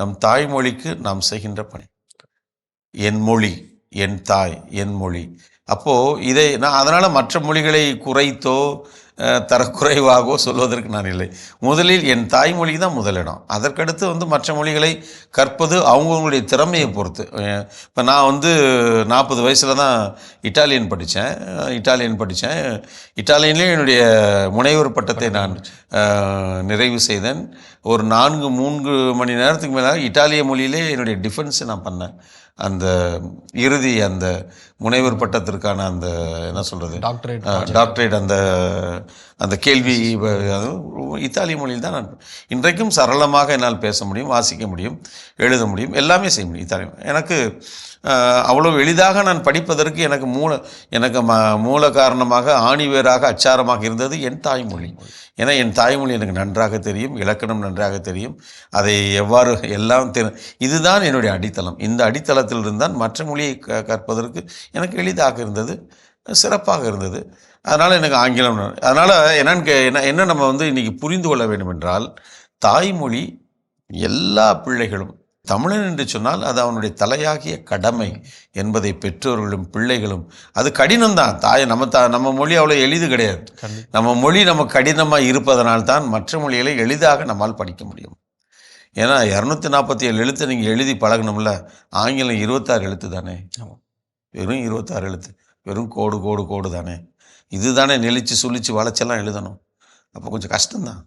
நம் தாய்மொழிக்கு நாம் செய்கின்ற பணி. என் மொழி என் தாய் என் மொழி. அப்போது இதை நான் அதனால் மற்ற மொழிகளை குறைத்தோ தரக்குறைவாகவோ சொல்வதற்கு நான் இல்லை. முதலில் என் தாய்மொழி தான் முதலிடம் அதற்கடுத்து வந்து மற்ற மொழிகளை கற்பது அவங்கவுங்களுடைய திறமையை பொறுத்து. இப்போ நான் வந்து நாற்பது வயசில் தான் இட்டாலியன் படித்தேன். இட்டாலியன் படித்தேன். இட்டாலியன்லேயும் என்னுடைய முனைவர் பட்டத்தை நான் நிறைவு செய்தேன். ஒரு நான்கு மூன்று மணி நேரத்துக்கு மேலே இட்டாலிய மொழியிலே என்னுடைய டிஃபென்ஸை நான் பண்ணேன். அந்த இறுதி அந்த முனைவர் பட்டத்திற்கு பட்டத்திற்கான அந்த என்ன சொல்கிறது டாக்டரேட் டாக்டரேட் அந்த அந்த கேள்வி இத்தாலிய மொழியில் தான் நான் இன்றைக்கும் சரளமாக என்னால் பேச முடியும் வாசிக்க முடியும் எழுத முடியும் எல்லாமே செய்ய முடியும் இத்தாலியம் எனக்கு அஹ், அவ்வளவு எளிதாக நான் படிப்பதற்கு எனக்கு மூல எனக்கு ம மூல காரணமாக ஆணிவேராக அச்சாரமாக இருந்தது என் தாய்மொழி ஏன்னா என் தாய்மொழி எனக்கு நன்றாக தெரியும் இலக்கணம் நன்றாக தெரியும். அதை எவ்வாறு எல்லாம் தெரி இதுதான் என்னுடைய அடித்தளம். இந்த அடித்தளத்திலிருந்து தான் மற்ற மொழியை க கற்பதற்கு எனக்கு எளிதாக இருந்தது சிறப்பாக இருந்தது. அதனால் எனக்கு ஆங்கிலம் அதனால் என்னன்னு கே- என்ன என்ன நம்ம வந்து இன்றைக்கி புரிந்து கொள்ள வேண்டும் என்றால் தாய்மொழி எல்லா பிள்ளைகளும் தமிழன் என்று சொன்னால் அது அவனுடைய தலையாகிய கடமை என்பதை பெற்றோர்களும் பிள்ளைகளும் அது கடினம்தான். தாய் நம்ம தா நம்ம மொழி அவ்வளோ எளிது கிடையாது. நம்ம மொழி நம்ம கடினமாக இருப்பதனால் தான் மற்ற மொழிகளை எளிதாக நம்மால் படிக்க முடியும். ஏன்னா இரநூத்தி நாற்பத்தி ஏழு எழுத்து நீங்கள் எழுதி பழகணும்ல ஆங்கிலம் இருபத்தாறு எழுத்து தானே. வெறும் இருபத்தாறு எழுத்து வெறும் கோடு கோடு கோடு தானே? இதுதானே நெளிச்சு சுழிச்சு வளைச்செல்லாம் எழுதணும். அப்போ கொஞ்சம் கஷ்டம்தான்.